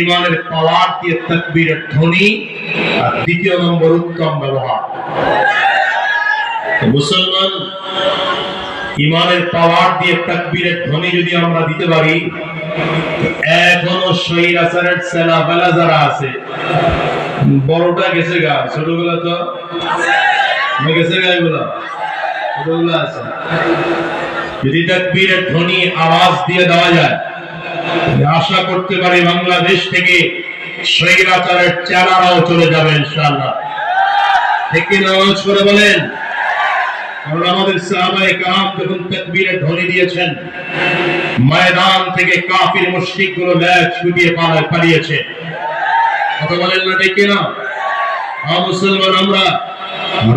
ইমানের পাওয়ার দিয়ে তাকবীরের ধ্বনি আর দ্বিতীয় নম্বর উত্তম ব্যবহার। মুসলমান, ইমানের পাওয়ার দিয়ে তাকবীরের ধ্বনি যদি আমরা দিতে পারি এখনও শহীদ আসারের সেনা বেলা যারা আছে, বড়টা গেছে গা, ছোটগুলা তো গেছে গা এগুলা? ছোটগুলা আছে। যদি তাকবীরের ধ্বনি আওয়াজ দিয়ে দেওয়া যায় আশা করতে পারি বাংলাদেশ থেকে স্বৈরাচারের চেলারাও চলে যাবে, ইনশাআল্লাহ। ঠিক নামাজ করে বলেন, কারণ আমাদের সাহাবায়ে কারাম যখন ধ্বনি দিয়েছেন, ময়দান থেকে কাফির ছুটিয়ে পালায়, পালিয়েছে। কথা বলেন না না মুসলমান আমরা,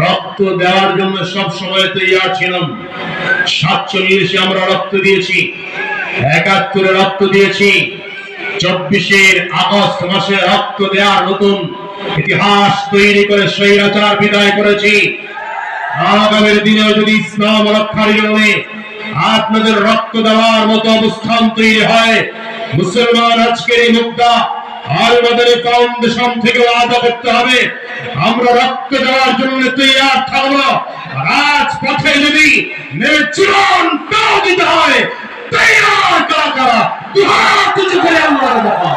রক্ত দেওয়ার জন্য সব সময় তৈরি ছিলাম। সাতচল্লিশে আমরা রক্ত দিয়েছি। একাত্তরে রক্ত দিয়েছি। চব্বিশের আগস্ট মাসে রক্ত দেওয়ার নতুন ইতিহাস তৈরি করে স্বৈরাচার বিদায় করেছি। আগামীর দিনেও যদি ইসলাম রক্ষার জন্য আপনাদের রক্ত দেওয়ার মতো অবস্থান তৈরি হয়, মুসলমান আজকের এই মুক্তা আর ফাউন্ডেশন থেকে আদা করতে হবে, আমরা রক্ত দেওয়ার জন্য তৈরি থাকব। আজ পথে যদি নিজের জীবনটাও দিতে হয় তৈয়ার করা করা দুহাত উঁচু করে আল্লাহর দেখা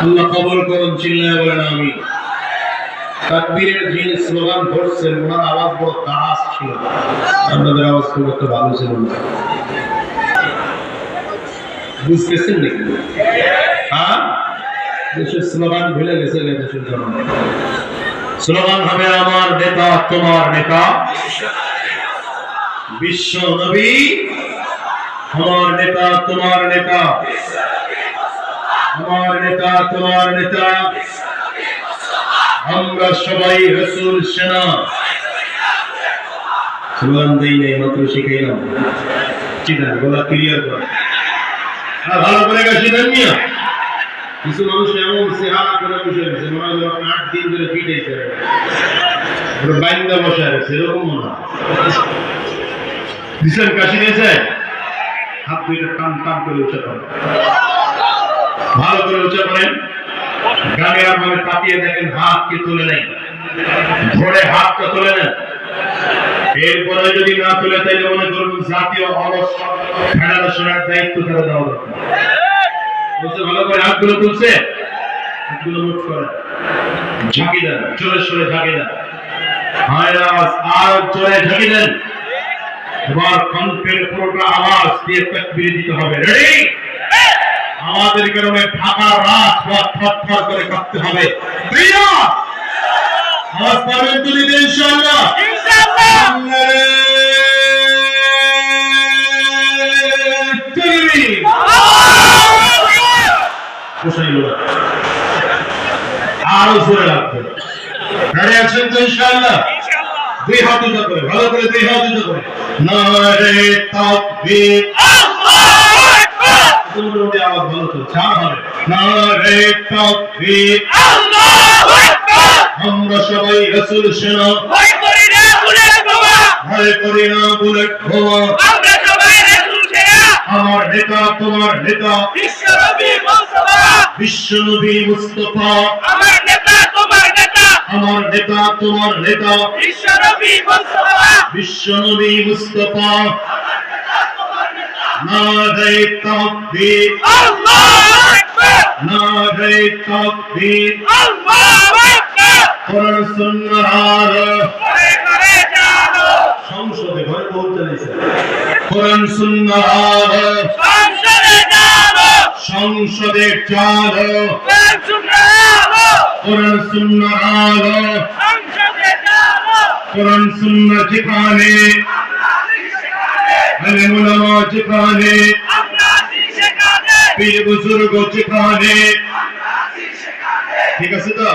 আল্লাহ কবর করুন চিল্লায় বলেন আমি তাকবীরের ভালো ছিল না। বুঝতেছেন নাকি? হ্যাঁ? দেশের স্লোগান ভুলে গেছে দেশের জনগণ। স্লোগান হবে আমার নেতা, তোমার নেতা। বিশ্ব নবী, আমার নেতা, তোমার নেতা। আমার নেতা, তোমার নেতা। আমরা সবাই রসুল, সেনা। স্লোগান দেই নাই, মাত্র শিখাইলাম। ঠিক আছে গলা ক্লিয়ার কর। আর ভালো করে গেছি মিয়া। কিছু মানুষ এমন সেহারা করে বসে রয়েছে মনে হয় যেন আট দিন ধরে পিটাইছে বাইন্দা বসে রয়েছে এরকম মনে হয় দিছেন কাশি দিয়েছে? হাত দুইটা টান টান করে উঠে করেন। ভালো করে উঠে করেন। গানের ভাবে তাকিয়ে দেখেন হাত কে তুলে নেই। ধরে হাতটা তুলে নেন। এরপরে যদি না তুলে, তাইলে মনে করুন জাতীয় অলস দায়িত্ব তারা দেওয়া দরকার ভালো করে হাতগুলো তুলছে? হাতগুলো করে। জোরে আমাদের কারণে রাজপথ থরথর করে কাঁপতে হবে। আওয়াজ ইনশাআল্লাহ আরও জোরে লাগবে রেডি আছেন তো ইনশাআল্লাহ? দুই হাত উঁচু করে ভালো করে দুই হাত উঁচু করে। নারে তাকবীর। মোটামুটি আওয়াজ ভালো চলছে আর হবে। নারে তাকবীর। আমরা সবাই রাসূল সেনা। ভয় করি না বুলেট বোমা আমার নেতা তোমার নেতা। বিশ্বনবী মুস্তফা। আমার নেতা তোমার নেতা। আমার নেতা তোমার নেতা। বিশ্বনবী মুস্তফা। বিশ্বনবী মুস্তফা। নারে তাকবীর। আল্লাহু আকবার। নারে তাকবীর। আল্লাহু আকবার। কোরআন সুন্নাহর আলো করে করে জানো সংসদে ঘরে পৌঁছাইছে কোরআন সুন্নাহর আলো সংসদে জানো সংসদে চালো কোরআন আলো সংসদে জানো কোরআন সুন্নাহ যেখানে আলেম উলামা যেখানে পীর বুজুর্গ যেখানে। ঠিক আছে তো?